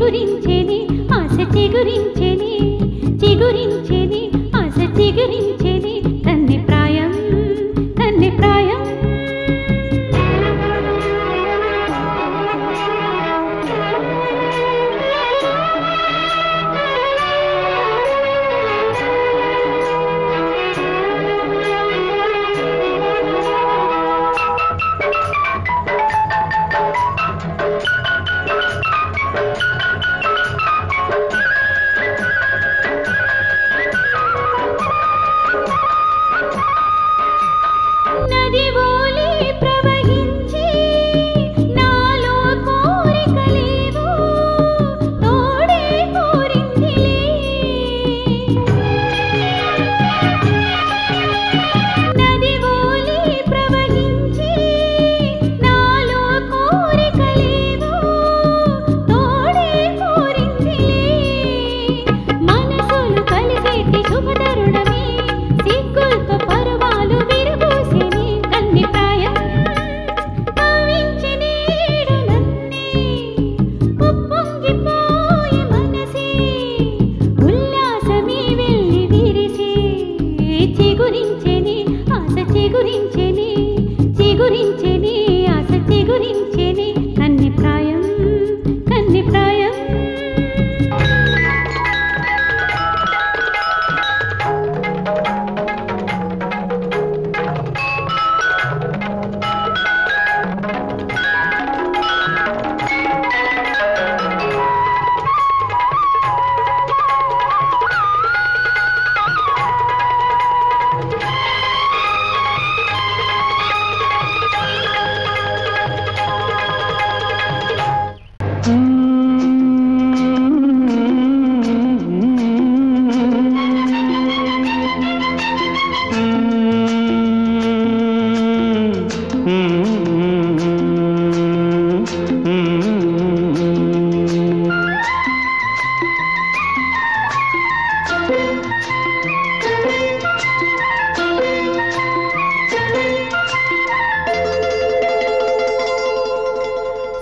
చిగురించెని ఆశ చే చిగురి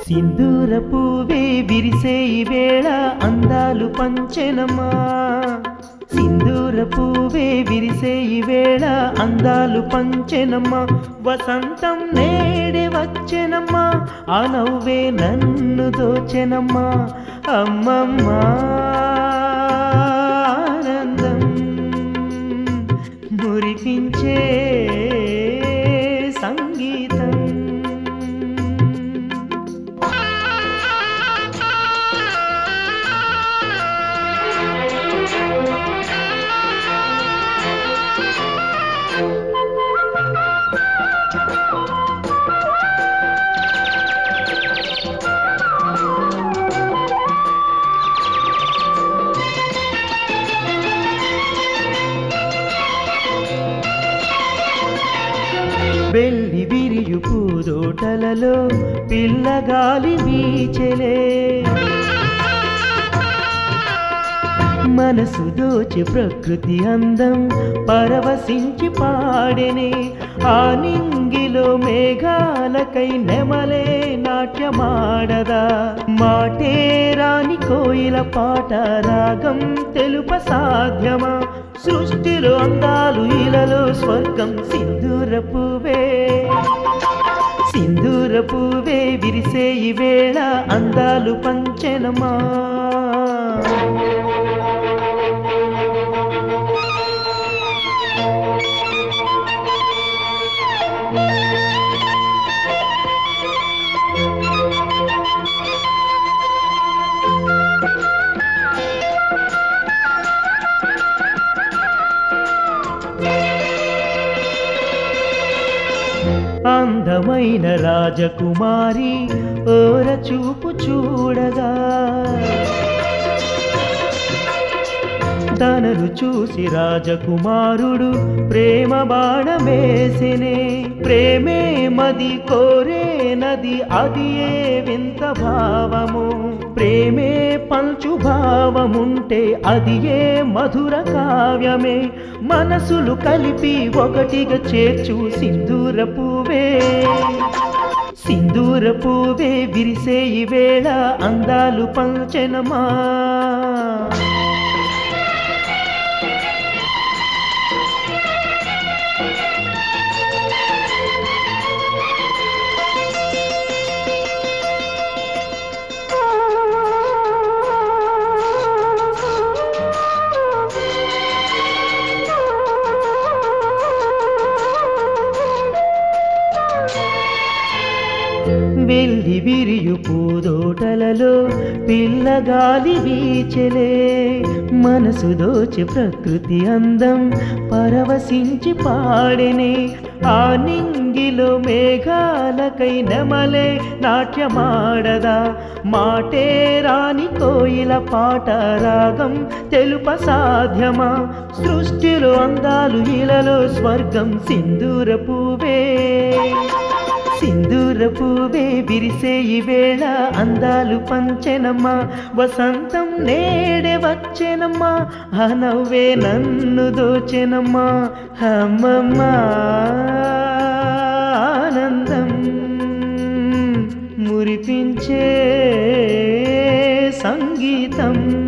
సింధూర పువ్వే విరిసే వేళ అందాలు పంచెనమ్మా. సింధూర పువ్వే విరిసే వేళ అందాలు పంచెనమ్మా. వసంతం నేడే వచ్చెనమ్మా. ఆ నవ్వే నన్ను దోచెనమ్మా. అమ్మమ్మా. తోటలలో పిల్లగాలి వీచెలే. మనసు దోచి ప్రకృతి అందం పరవశించి పాడెనే. ఆ నింగిలో మేఘాలకై నెమలే నాట్యమాడదా. మాటే రాని కోయిల పాట రాగం తెలుప సాధ్యమా. సృష్టిలో అందాలు ఇలలో స్వర్గం సింధూర పువ్వే సింధూర పువ్వే విరిసే ఈ వేళ అందాలు పంచెనమా? అందమైన రాజకుమారి ఓర చూపు చూడగా. తనను చూసి రాజకుమారుడు ప్రేమ బాణమేసినే ప్రేమే మది కోరే నది అది ఏ వింత భావము? పంచు భావముంటే అది ఏ మధుర కావ్యమే? మనసులు కలిపి ఒకటిగా చేర్చు సింధూర పువ్వే. సింధూర పువ్వే విరిసే ఈ వేళ అందాలు పంచనమా పిల్లగాలి వీచెలే మనసు దోచి ప్రకృతి అందం పరవశించి పాడెనే. ఆ నింగిలో మేఘాలకై నెమలే నాట్యమాడదా మాటే రాని కోయిల పాట రాగం తెలుప సాధ్యమా. సృష్టిలో అందాలు ఇలలో స్వర్గం సింధూర పువ్వే. సింధూర పువ్వే విరిసే ఈ వేళ అందాలు పంచెనమ్మా. వసంతం నేడే వచ్చెనమ్మా. ఆ నవ్వే నన్ను దోచెనమ్మా. అమ్మమ్మా ఆనందం మురిపించే సంగీతం.